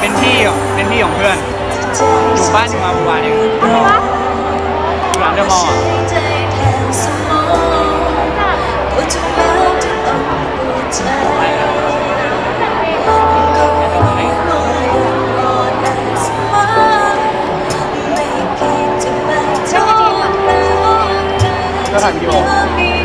เป็นพี่ของเป็นพี่ของเพื่อน อยู่บ้านอยู่มาบัวานเองอะไระอยู่หลังเดอมอลล์อะก็ถ่ายวิดีโอ